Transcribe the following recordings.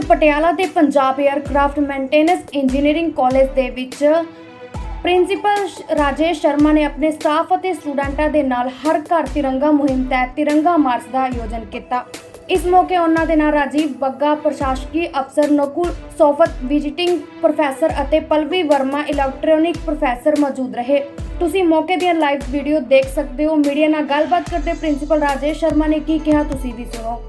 ਪਟਿਆਲਾ ਦੇ Punjab aircraft maintenance engineering college ਦੇ ਵਿੱਚ ਪ੍ਰਿੰਸੀਪਲ ਰਾਜੇਸ਼ ਸ਼ਰਮਾ ਨੇ ਆਪਣੇ ਸਟਾਫ ਅਤੇ ਸਟੂਡੈਂਟਾਂ ਦੇ ਨਾਲ ਹਰ ਘਰ ਤਿਰੰਗਾ ਮੁਹਿੰਮ ਤਹਿਤ ਤਿਰੰਗਾ ਮਾਰਚ ਦਾ ਆਯੋਜਨ ਕੀਤਾ। ਇਸ ਮੌਕੇ ਉਹਨਾਂ ਦੇ ਨਾਲ ਰਾਜੀਵ ਬੱਗਾ, ਪ੍ਰਸ਼ਾਸਕੀ ਅਫਸਰ ਨਕੁਲ ਸੋਫਤ ਵਿਜ਼ਿਟਿੰਗ ਪ੍ਰੋਫੈਸਰ ਅਤੇ ਪਲਵੀ ਵਰਮਾ ਇਲੈਕਟ੍ਰੋਨਿਕ ਪ੍ਰੋਫੈਸਰ ਮੌਜੂਦ ਰਹੇ। ਤੁਸੀਂ ਮੌਕੇ ਦੀਆਂ ਲਾਈਵ ਵੀਡੀਓ ਦੇਖ ਸਕਦੇ ਹੋ। ਮੀਡੀਆ ਨਾਲ ਗੱਲਬਾਤ ਕਰਦੇ ਪ੍ਰਿੰਸੀਪਲ ਰਾਜੇਸ਼ ਸ਼ਰਮਾ ਨੇ ਕੀ ਕਿਹਾ, ਤੁਸੀਂ ਵੀ ਸੁਣੋ।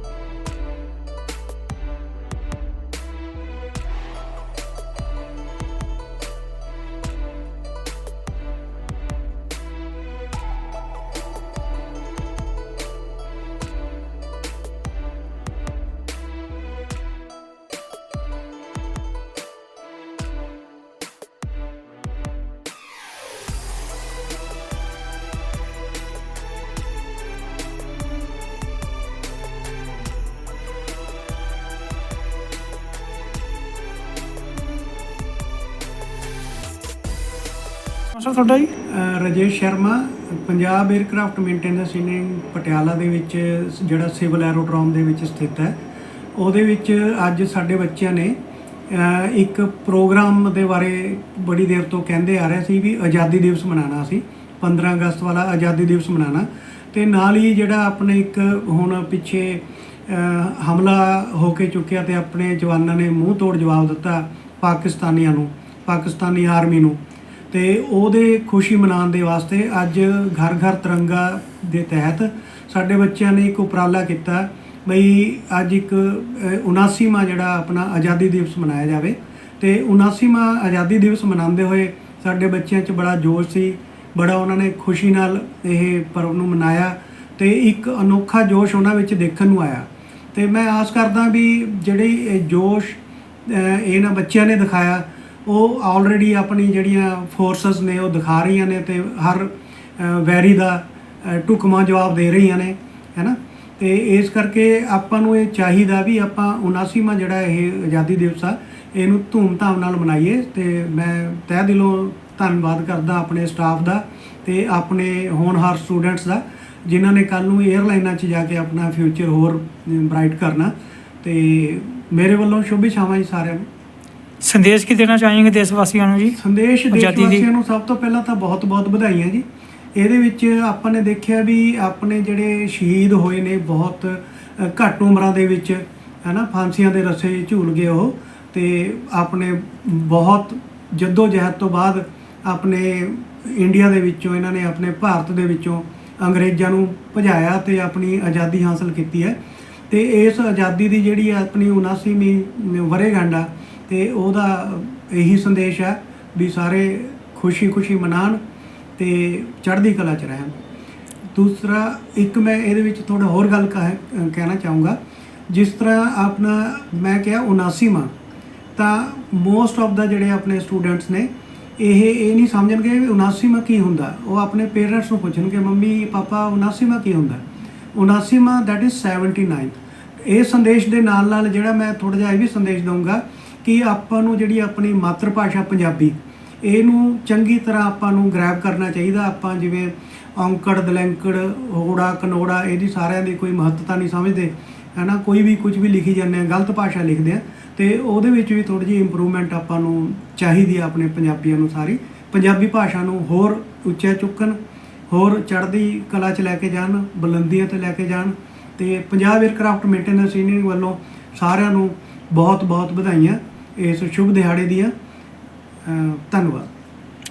ਸਰ ਤੁਹਾਡਾ ਜੀ? ਅ, Rajesh Sharma Punjab aircraft maintenance engineering Patiala ਦੇ ਵਿੱਚ ਜਿਹੜਾ ਸਿਵਲ ਐਰੋਡਰੋਮ ਦੇ ਵਿੱਚ ਸਥਿਤ ਹੈ। ਉਹਦੇ ਵਿੱਚ ਅੱਜ ਸਾਡੇ ਬੱਚਿਆਂ ਨੇ ਇੱਕ ਪ੍ਰੋਗਰਾਮ ਦੇ ਬਾਰੇ ਬੜੀ ਦੇਰ ਤੋਂ ਕਹਿੰਦੇ ਆ ਰਹੇ ਸੀ ਵੀ ਆਜ਼ਾਦੀ ਦਿਵਸ ਮਨਾਉਣਾ ਸੀ। 15 ਅਗਸਤ ਵਾਲਾ ਆਜ਼ਾਦੀ ਦਿਵਸ ਮਨਾਉਣਾ ਤੇ ਨਾਲ ਹੀ ਜਿਹੜਾ ਆਪਣੇ ਇੱਕ ਹੁਣ ਪਿੱਛੇ ਹਮਲਾ ਹੋ ਕੇ ਚੁੱਕਿਆ ਤੇ ਆਪਣੇ ਜਵਾਨਾਂ ਨੇ ਮੂੰਹ ਤੋੜ ਜਵਾਬ ਦਿੱਤਾ ਪਾਕਿਸਤਾਨੀਆਂ ਨੂੰ ਪਾਕਿਸਤਾਨੀ ਆਰਮੀ ਨੂੰ। ਤੇ ਉਹਦੇ ਖੁਸ਼ੀ ਮਨਾਉਣ ਦੇ ਵਾਸਤੇ ਅੱਜ ਘਰ ਘਰ ਤਿਰੰਗਾ ਦੇ ਤਹਿਤ ਸਾਡੇ ਬੱਚਿਆਂ ਨੇ ਇੱਕ ਉਪਰਾਲਾ ਕੀਤਾ ਬਈ ਅੱਜ ਇੱਕ ਅ, 79ਵਾਂ ਜਿਹੜਾ ਆਪਣਾ ਆਜ਼ਾਦੀ ਦਿਵਸ ਮਨਾਇਆ ਜਾਵੇ ਤੇ 79ਵਾਂ ਆਜ਼ਾਦੀ ਦਿਵਸ ਮਨਾਉਂਦੇ ਹੋਏ ਸਾਡੇ ਬੱਚਿਆਂ 'ਚ ਬੜਾ ਜੋਸ਼ ਸੀ ਬੜਾ ਉਹਨਾਂ ਨੇ ਖੁਸ਼ੀ ਨਾਲ ਇਹ ਪਰਵ ਨੂੰ ਮਨਾਇਆ ਤੇ ਇੱਕ ਅਨੋਖਾ ਜੋਸ਼ ਉਹਨਾਂ ਵਿੱਚ ਦੇਖਣ ਨੂੰ ਆਇਆ। ਤੇ ਮੈਂ ਆਸ ਕਰਦਾ ਵੀ ਜਿਹੜੀ ਇਹ ਜੋਸ਼ ਇਹਨਾਂ ਬੱਚਿਆਂ ਨੇ ਦਿਖਾਇਆ ਉਹ ਆਲਰੇਡੀ ਆਪਣੀ ਜਿਹੜੀਆਂ ਫੋਰਸਸ ਨੇ, ਉਹ ਦਿਖਾ ਰਹੀਆਂ ਨੇ ਤੇ ਹਰ ਵੈਰੀ ਦਾ, ਅਹ, ਢੁਕਵਾਂ ਜਵਾਬ ਦੇ ਰਹੀਆਂ ਨੇ ਹੈਨਾ ਤੇ ਇਸ ਕਰਕੇ ਆਪਾਂ ਨੂੰ ਇਹ ਚਾਹੀਦਾ ਵੀ ਆਪਾਂ 79ਵਾਂ ਜਿਹੜਾ ਇਹ ਆਜ਼ਾਦੀ ਦਿਵਸ ਆ, ਇਹਨੂੰ ਧੂਮਧਾਮ ਨਾਲ ਮਨਾਈਏ ਤੇ ਮੈਂ ਤਹਿ ਦਿਲੋਂ ਧੰਨਵਾਦ ਕਰਦਾ ਆਪਣੇ ਸਟਾਫ ਦਾ ਤੇ ਆਪਣੇ ਹੋਣਹਾਰ ਸਟੂਡੈਂਟਸ ਦਾ, ਜਿਨ੍ਹਾਂ ਨੇ ਕੱਲ ਨੂੰ 에ਅਰਲਾਈਨਾਂ 'ਚ ਜਾ ਕੇ ਆਪਣਾ ਫਿਊਚਰ ਹੋਰ ਬ੍ਰਾਈਟ ਕਰਨਾ ਤੇ ਮੇਰੇ ਵੱਲੋਂ ਸ਼ੁਭ ਇਛਾਵਾਂ ਜੀ ਸਾਰਿਆਂ ਨੂੰ। ਸੰਦੇਸ਼ ਕੀ ਦੇਣਾ ਚਾਹਾਂਗੇ ਦੇਸ਼ ਵਾਸੀਆਂ ਨੂੰ ਜੀ? ਸੰਦੇਸ਼ ਦੇਸ਼ ਵਾਸੀਆਂ ਨੂੰ ਸਭ ਤੋਂ ਪਹਿਲਾਂ ਤਾਂ ਬਹੁਤ-ਬਹੁਤ ਵਧਾਈਆਂ ਜੀ। ਇਹਦੇ ਵਿੱਚ ਆਪਾਂ ਨੇ ਦੇਖਿਆ ਵੀ ਆਪਣੇ ਜਿਹੜੇ ਸ਼ਹੀਦ ਹੋਏ ਨੇ ਬਹੁਤ ਘੱਟ ਉਮਰਾਂ ਦੇ ਵਿੱਚ ਹੈਨਾ ਫਾਂਸੀਆਂ ਦੇ ਰੱਸੇ ਝੂਲ ਗਏ ਉਹ। ਤੇ ਆਪਣੇ ਬਹੁਤ ਜੱਦੋ ਜਹਿਦ ਤੋਂ ਬਾਅਦ ਆਪਣੇ ਇੰਡੀਆ ਦੇ ਵਿੱਚੋਂ ਇਹਨਾਂ ਨੇ ਆਪਣੇ ਭਾਰਤ ਦੇ ਵਿੱਚੋਂ ਅੰਗਰੇਜ਼ਾਂ ਨੂੰ ਭਜਾਇਆ ਤੇ ਆਪਣੀ ਆਜ਼ਾਦੀ ਹਾਸਲ ਕੀਤੀ ਹੈ। ਤੇ ਇਸ ਆਜ਼ਾਦੀ ਦੀ ਜਿਹੜੀ ਆਪਣੀ 79ਵੀਂ ਵਰ੍ਹੇਗੰਢ ਆ ਤੇ ਉਹਦਾ ਇਹੀ ਸੰਦੇਸ਼ ਹੈ ਵੀ ਸਾਰੇ ਖੁਸ਼ੀ-ਖੁਸ਼ੀ ਮਨਾਣ ਤੇ ਚੜ੍ਹਦੀ ਕਲਾ ਚ ਰਹਿਣ। ਦੂਸਰਾ, ਇੱਕ ਮੈਂ ਇਹਦੇ ਵਿੱਚ ਥੋੜਾ ਹੋਰ ਗੱਲ ਕਹਿ- ਕਹਿਣਾ ਚਾਹੂੰਗਾ। ਜਿਸ ਤਰ੍ਹਾਂ ਆਪਣਾ ਮੈਂ ਕਿਹਾ 79ਵਾਂ ਤਾਂ ਮੋਸਟ ਆਫ ਦਾ ਜਿਹੜੇ ਆਪਣੇ ਸਟੂਡੈਂਟਸ ਨੇ, ਇਹ ਇਹ ਨਹੀਂ ਸਮਝਣਗੇ ਵੀ 79ਵਾਂ ਕੀ ਹੁੰਦਾ। ਉਹ ਆਪਣੇ ਪੇਰੈਂਟਸ ਨੂੰ ਪੁੱਛਣਗੇ, ਮੰਮੀ, ਪਾਪਾ 79ਵਾਂ ਕੀ ਹੁੰਦਾ? 79ਵਾਂ that is 79 ਇਹ ਸੰਦੇਸ਼ ਦੇ ਨਾਲ ਨਾਲ ਜਿਹੜਾ ਮੈਂ ਥੋੜਾ ਜਿਹਾ ਇਹ ਵੀ ਸੰਦੇਸ਼ ਦਊਂਗਾ ਕਿ ਆਪਾਂ ਨੂੰ ਜਿਹੜੀ ਆਪਣੀ ਮਾਤਰ ਭਾਸ਼ਾ ਪੰਜਾਬੀ, ਇਹਨੂੰ ਚੰਗੀ ਤਰ੍ਹਾਂ ਆਪਾਂ ਨੂੰ ਗ੍ਰੈਬ ਕਰਨਾ ਚਾਹੀਦਾ। ਆਪਾਂ ਜਿਵੇਂ ਔਂਕੜ, ਦਲੈਂਕੜ, ਹੋੜਾ, ਕਨੋੜਾ, ਇਹਦੀ ਸਾਰਿਆਂ ਦੀ ਕੋਈ ਮਹੱਤਤਾ ਨਹੀਂ ਸਮਝਦੇ। ਹੈਨਾ, ਕੋਈ ਵੀ ਕੁਝ ਵੀ ਲਿਖੀ ਜਾਂਦੇ ਆ, ਗਲਤ ਭਾਸ਼ਾ ਲਿਖਦੇ ਆ। ਤੇ ਉਹਦੇ ਵਿੱਚ ਵੀ ਥੋੜੀ ਜਿਹੀ ਇੰਪਰੂਵਮੈਂਟ ਆਪਾਂ ਨੂੰ ਚਾਹੀਦੀ ਆ ਆਪਣੇ ਪੰਜਾਬੀਆਂ ਨੂੰ ਸਾਰੀ। ਪੰਜਾਬੀ ਭਾਸ਼ਾ ਨੂੰ ਹੋਰ ਉੱਚਾ ਚੁੱਕਣ, ਹੋਰ ਚੜ੍ਹਦੀ ਕਲਾ 'ਚ ਲੈ ਕੇ ਜਾਣ, ਬੁਲੰਦੀਆਂ ਤੇ ਲੈ ਕੇ ਜਾਣ। ਤੇ ਪੰਜਾਬ 에ਅਰਕ੍ਰਾਫਟ ਮੇਨਟੇਨੈਂਸ ਯੂਨੀਅਨ ਵੱਲੋਂ ਸਾਰਿਆਂ ਨੂੰ ਬਹੁਤ ਬਹੁਤ ਵਧਾਈਆਂ। ਇਸ ਸ਼ੁਭ ਦਿਹਾੜੇ ਦੀਆਂ ਅਹ ਧੰਨਵਾਦ।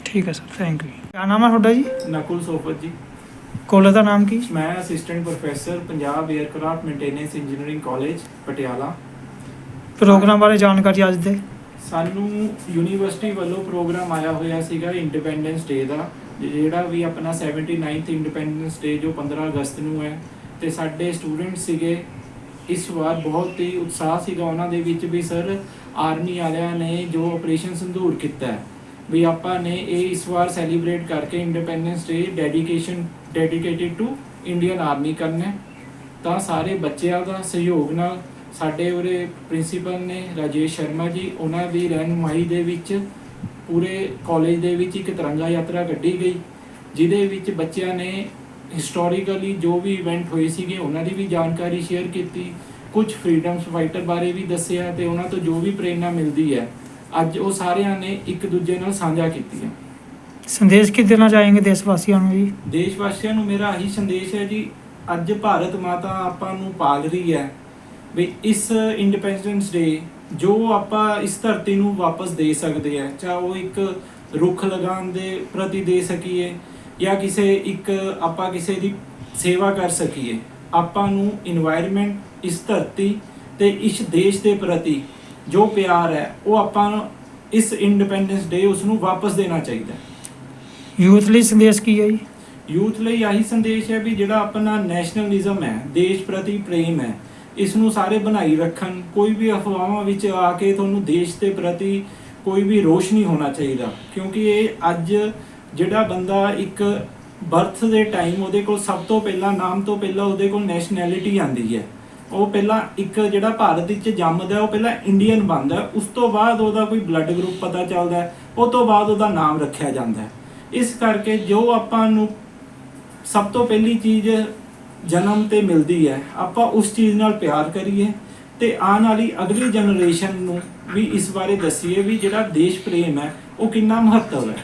ਠੀਕ ਹੈ ਸਰ ਥੈਂਕ ਯੂ ਕੀ ਨਾਮ ਹੈ ਤੁਹਾਡਾ ਜੀ? ਨਕੁਲ ਸੋਫਤ ਜੀ। ਕਾਲਜ ਦਾ ਨਾਮ ਕੀ? ਮੈਂ assistant professor Punjab aircraft maintenance engineering college Patiala. Programme ਬਾਰੇ ਜਾਣਕਾਰੀ ਅੱਜ ਦੇ? ਸਾਨੂੰ ਯੂਨੀਵਰਸਿਟੀ ਵੱਲੋਂ ਪ੍ਰੋਗਰਾਮ ਆਇਆ ਹੋਇਆ ਸੀਗਾ ਇੰਡੀਪੈਂਡੈਂਸ ਡੇ ਦਾ ਜਿਹੜਾ ਵੀ ਆਪਣਾ 79th ਇੰਡੀਪੈਂਡੈਂਸ ਡੇ ਜੋ 15 ਅਗਸਤ ਨੂੰ ਹੈ ਤੇ ਸਾਡੇ ਸਟੂਡੈਂਟ ਸੀਗੇ ਇਸ ਵਾਰ ਬਹੁਤ ਹੀ ਉਤਸ਼ਾਹ ਸੀਗਾ ਉਹਨਾਂ ਦੇ ਵਿੱਚ ਵੀ ਸਰ, ਆਰਮੀ ਵਾਲਿਆਂ ਨੇ ਜੋ ਆਪਰੇਸ਼ਨ ਸੰਧੂਰ ਕੀਤਾ ਵੀ ਆਪਾਂ ਨੇ ਇਹ ਇਸ ਵਾਰ ਸੈਲੀਬ੍ਰੇਟ ਕਰਕੇ independence day dedication dedicated to Indian army ਕਰਨਾ ਤਾਂ ਸਾਰੇ ਬੱਚਿਆਂ ਦਾ ਸਹਿਯੋਗ ਨਾਲ ਸਾਡੇ ਉਰੇ ਪ੍ਰਿੰਸੀਪਲ ਨੇ ਰਾਜੇਸ਼ ਸ਼ਰਮਾ ਜੀ, ਉਹਨਾਂ ਦੀ ਰਹਿਨੁਮਾਈ ਦੇ ਵਿੱਚ ਪੂਰੇ ਕਾਲਜ ਦੇ ਵਿੱਚ ਇੱਕ ਤਿਰੰਗਾ ਯਾਤਰਾ ਕੱਢੀ ਗਈ, ਜਿਹਦੇ ਵਿੱਚ ਬੱਚਿਆਂ ਨੇ ਹਿਸਟੋਰੀਕਲੀ ਜੋ ਵੀ ਇਵੈਂਟ ਹੋਏ ਸੀਗੇ ਉਹਨਾਂ ਦੀ ਵੀ ਜਾਣਕਾਰੀ ਸ਼ੇਅਰ ਕੀਤੀ। ਕੁਝ ਫਰੀडम ਫਾਈਟਰ ਬਾਰੇ ਵੀ ਦੱਸਿਆ ਤੇ ਉਹਨਾਂ ਤੋਂ ਜੋ ਵੀ ਪ੍ਰੇਰਣਾ ਮਿਲਦੀ ਹੈ ਅੱਜ ਉਹ ਸਾਰਿਆਂ ਨੇ ਇੱਕ ਦੂਜੇ ਨਾਲ ਸਾਂਝਾ ਕੀਤੀ ਹੈ। ਸੰਦੇਸ਼ ਕੀ ਦੇਣਾ ਚਾहेंगे ਦੇਸ਼ ਵਾਸੀਆਂ ਨੂੰ ਜੀ? ਦੇਸ਼ ਵਾਸੀਆਂ ਨੂੰ ਮੇਰਾ ਇਹੀ ਸੰਦੇਸ਼ ਹੈ ਜੀ ਅੱਜ ਭਾਰਤ ਮਾਤਾ ਆਪਾਂ ਨੂੰ ਪਾਲ ਰਹੀ ਹੈ ਵੀ ਇਸ ਇੰਡੀਪੈਂਡੈਂਸ ਡੇ ਜੋ ਆਪਾਂ ਇਸ ਧਰਤੀ ਨੂੰ ਵਾਪਸ ਦੇ ਸਕਦੇ ਆ ਚਾਹ ਉਹ ਇੱਕ ਰੁੱਖ ਲਗਾਉਣ ਦੇ ਪ੍ਰਤੀ ਦੇ ਸਕੀਏ ਜਾਂ ਕਿਸੇ ਇੱਕ ਆਪਾਂ ਕਿਸੇ ਦੀ ਸੇਵਾ ਕਰ ਸਕੀਏ ਆਪਾਂ ਨੂੰ এনवायरमेंट ਇਸ ਧਰਤੀ ਤੇ ਇਸ ਦੇਸ਼ ਦੇ ਪ੍ਰਤੀ ਜੋ ਪਿਆਰ ਹੈ ਉਹ ਆਪਾਂ ਇਸ ਇੰਡੀਪੈਂਡੈਂਸ ਡੇ ਉਸ ਨੂੰ ਵਾਪਸ ਦੇਣਾ ਚਾਹੀਦਾ ਯੂਥ ਲਈ ਸੰਦੇਸ਼ ਕੀ ਹੈ ਜੀ? ਯੂਥ ਲਈ ਆਹੀ ਸੰਦੇਸ਼ ਹੈ ਵੀ ਜਿਹੜਾ ਆਪਣਾ ਨੈਸ਼ਨਲਿਜ਼ਮ ਹੈ ਦੇਸ਼ ਪ੍ਰਤੀ ਪ੍ਰੇਮ ਹੈ ਇਸ ਨੂੰ ਸਾਰੇ ਬਣਾਈ ਰੱਖਣ ਕੋਈ ਵੀ ਅਫਵਾਹਾਂ ਵਿੱਚ ਆ ਕੇ ਤੁਹਾਨੂੰ ਦੇਸ਼ ਦੇ ਪ੍ਰਤੀ ਕੋਈ ਵੀ ਰੋਸ਼ਨੀ ਹੋਣਾ ਚਾਹੀਦਾ ਕਿਉਂਕਿ ਇਹ ਅੱਜ ਜਿਹੜਾ ਬੰਦਾ ਇੱਕ ਬਰਥ ਦੇ ਟਾਈਮ ਉਹਦੇ ਕੋਲ ਸਭ ਤੋਂ ਪਹਿਲਾਂ ਨਾਮ ਤੋਂ ਪਹਿਲਾਂ ਉਹਦੇ ਕੋਲ ਨੈਸ਼ਨੈਲਿਟੀ ਆਂਦੀ ਹੈ। ਉਹ ਪਹਿਲਾਂ ਇੱਕ ਜਿਹੜਾ ਭਾਰਤ ਵਿੱਚ ਜੰਮਦਾ ਉਹ ਪਹਿਲਾਂ ਇੰਡੀਅਨ ਬਣਦਾ ਉਸ ਤੋਂ ਬਾਅਦ ਉਹਦਾ ਕੋਈ ਬਲੱਡ ਗਰੁੱਪ ਪਤਾ ਚੱਲਦਾ ਹੈ, ਉਹ ਤੋਂ ਬਾਅਦ ਉਹਦਾ ਨਾਮ ਰੱਖਿਆ ਜਾਂਦਾ ਇਸ ਕਰਕੇ ਜੋ ਆਪਾਂ ਨੂੰ ਸਭ ਤੋਂ ਪਹਿਲੀ ਚੀਜ਼ ਜਨਮ ਤੇ ਮਿਲਦੀ ਹੈ ਆਪਾਂ ਉਸ ਚੀਜ਼ ਨਾਲ ਪਿਆਰ ਕਰੀਏ ਤੇ ਆਉਣ ਵਾਲੀ ਅਗਲੀ ਜਨਰੇਸ਼ਨ ਨੂੰ ਵੀ ਇਸ ਬਾਰੇ ਦੱਸੀਏ ਵੀ ਜਿਹੜਾ ਦੇਸ਼ ਪ੍ਰੇਮ ਹੈ ਉਹ ਕਿੰਨਾ ਮਹੱਤਵ ਹੈ।